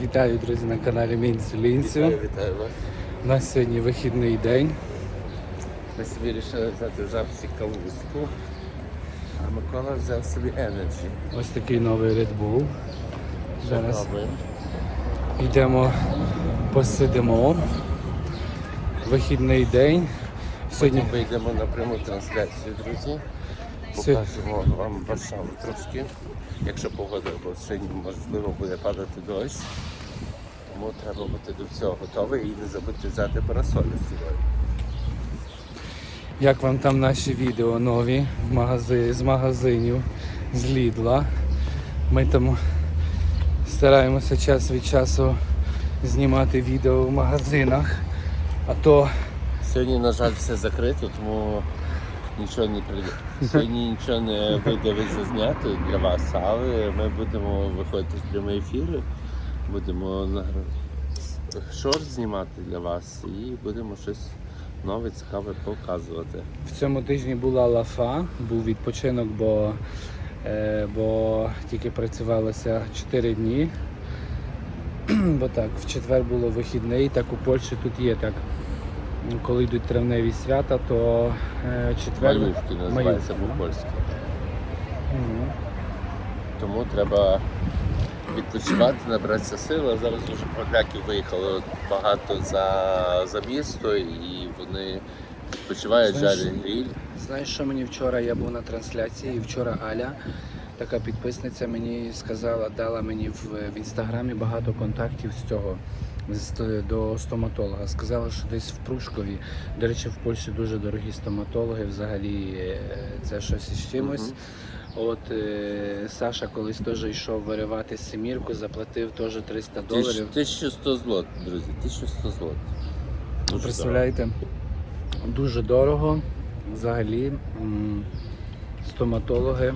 Вітаю, друзі, на каналі Мінцю Лінцю. Вітаю, вітаю вас. У нас сьогодні вихідний день. Ми собі вирішили взяти в жабці кавузку, а Микола взяв собі Energy. Ось такий новий Red Bull. Зараз йдемо посидимо. Вихідний день. Сьогодні Потім вийдемо на пряму трансляцію, друзі. Покажемо вам Варшаву трошки. Якщо погода, бо сьогодні можливо буде падати дощ. Тому треба бути до всього готовий і не забудьте взяти парасолі з собою. як вам там наші відео нові в магази... з магазинів, з Лідла. Ми там стараємося час від часу знімати відео в магазинах. А то Сьогодні, на жаль, все закрито, тому нічого не прийде. Сьогодні нічого не вийде зазняти для вас, але ми будемо виходити в прямі ефіри, будемо шорт знімати для вас і будемо щось нове, цікаве показувати. В цьому тижні була лафа, був відпочинок, бо, е, бо тільки працювалося 4 дні. Бо так, в четвер було вихідний, так у Польщі тут є так. Коли йдуть травневі свята, то е, четвер. Малювки називається по-польськи. Мгм. Тому треба відпочивати, набратися сил. А Зараз дуже поляків виїхало багато за, за місто і вони відпочивають, жарять гріль. Знаєш, що мені вчора я був на трансляції, і вчора Аля, така підписниця, мені сказала, дала мені в, в інстаграмі багато контактів з цього. До стоматолога. Сказала, що десь в Прушкові. До речі, в Польщі дуже дорогі стоматологи. Взагалі е, це щось із чимось. От е, Саша колись теж йшов виривати семірку, заплатив теж 300 доларів. 1100 злот, друзі, 1100 злот. Дуже Представляєте, дуже дорого. Взагалі м, стоматологи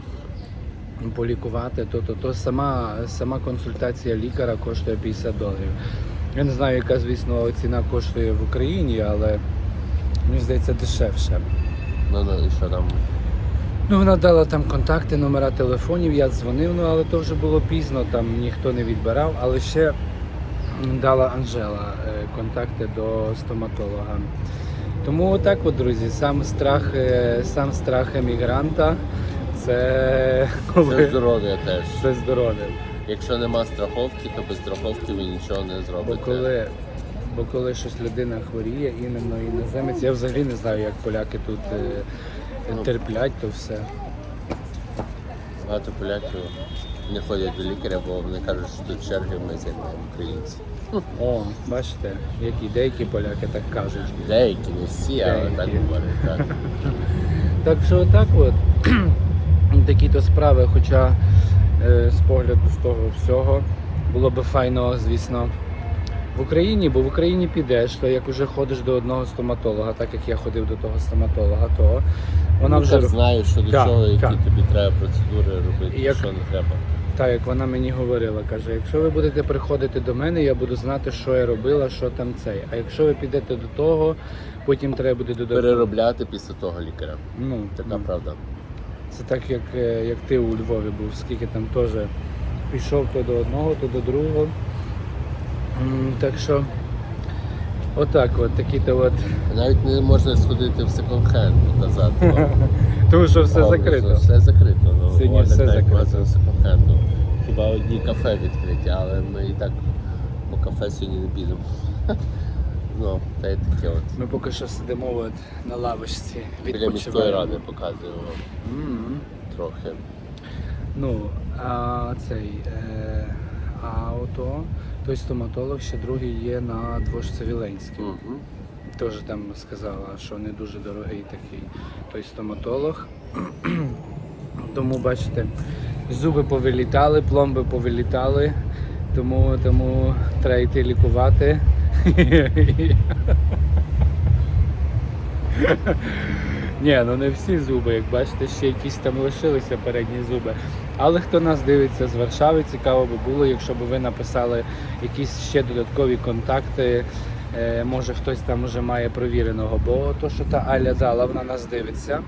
полікувати, то, то, то сама, сама консультація лікаря коштує 50 доларів. Я не знаю, яка, звісно, ціна коштує в Україні, але мені здається дешевше. Ну, ну, і що там? Ну, вона дала там контакти, номера телефонів, я дзвонив, ну але то вже було пізно, там ніхто не відбирав, але ще дала Анжела е, контакти до стоматолога. Тому отак от, друзі, сам страх, е, сам страх емігранта це коли Це здоров'я теж. це здоров'я. Якщо нема страховки, то без страховки ви нічого не Бо коли, бо коли щось людина хворіє, іменно іноземець, я взагалі не знаю, як поляки тут е, Ну. терплять то все. Багато поляків не ходять до лікаря, бо вони кажуть, що тут черги ми займаємо українці. О, бачите, які деякі поляки так кажуть. Деякі, не всі, але так говорять. Так. Так що отак от такі то справи, хоча з погляду з того всього було би файно, звісно, в Україні, бо в Україні підеш, то як вже ходиш до одного стоматолога, так як я ходив до того стоматолога, то вона вже Лікар знає, що до Так, чого, які так. тобі треба процедури робити, як- що не треба. так, як вона мені говорила, каже, якщо ви будете приходити до мене, я буду знати, що я робила, що там цей. А якщо ви підете до того, потім треба буде додати. Переробляти після того лікаря. Ну, Така ну. правда. Це так, як, е, як ти у Львові був, скільки там теж пішов то до одного, то до другого. Так що, отак, от такі то от. Навіть не можна сходити в секонд-хенд показати. Тому що все закрито. Все закрито. Ну, Сьогодні все закрито. секонд-хенду. Хіба одні кафе відкриті, але ми і так по кафе сьогодні не підемо. Ну, та й таке от. Ми поки що сидимо от на лавочці. Біля міської ради показуємо М. трохи. Ну, а цей е, а ото, той стоматолог ще другий є на Дворжці Віленській. Мгм. Теж там сказала, що не дуже дорогий такий той стоматолог. Тому бачите, зуби повилітали, пломби повилітали, тому, тому треба йти лікувати. Ні, ну не всі зуби, як бачите, ще якісь там лишилися передні зуби. Але хто нас дивиться з Варшави, цікаво би було, якщо б ви написали якісь ще додаткові контакти. Е, може хтось там вже має провіреного, бо то, що та Аля дала, вона нас дивиться.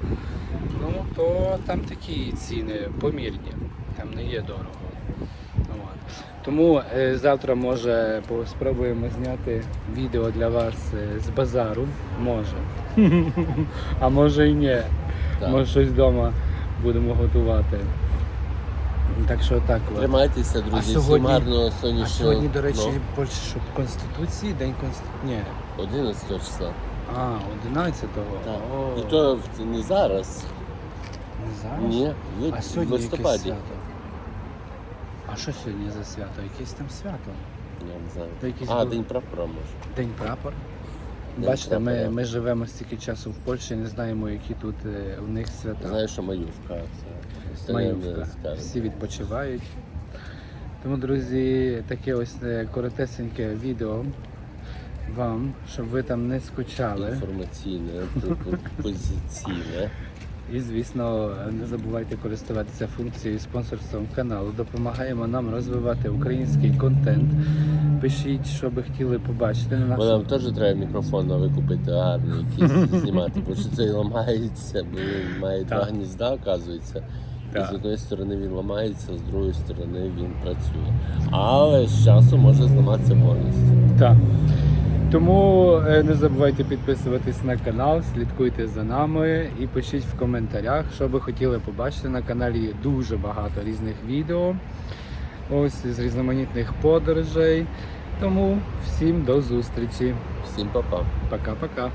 Ну, то там такі ціни помірні, там не є дорого. От. Тому е, завтра може спробуємо зняти відео для вас е, з базару. Може. А може і ні. Так. Може щось вдома будемо готувати. Так що так. от. Тримайтеся, друзі, А всім сьогодні- гарного А сьогодні, до речі, ну, Польщі, що Конституції, День Конституції. Ні. 11 числа. А, 11-го. Так. О, І то в- не зараз. не зараз? Ні, в А сьогодні в якесь листопаді. свято. Що сьогодні за свято? Якесь там свято? Я не знаю. Та якісь А, були- день прапора може. День прапор. День Бачите, ми, прапора. ми живемо стільки часу в Польщі, не знаємо, які тут е, у них свята. Знаєш, що Маювка. Це остальне не Маївка. скажемо. Всі відпочивають. Тому, друзі, таке ось е, коротесеньке відео вам, щоб ви там не скучали. Інформаційне, позиційне. І, звісно, не забувайте користуватися функцією спонсорством каналу. Допомагаємо нам розвивати український контент. Пишіть, що би хотіли побачити на Бо нам нашому. теж треба мікрофон новий купити гарний, якийсь знімати, бо що цей ламається, бо він має два Так. гнізда, оказується. І Так. з одної сторони він ламається, з другої сторони він працює. Але з часу може зламатися повністю. Так. Тому е, не забувайте підписуватись на канал, слідкуйте за нами і пишіть в коментарях, що би хотіли побачити. На каналі є дуже багато різних відео. Ось з різноманітних подорожей. Тому всім до зустрічі. Всім па-па. Пока-пока.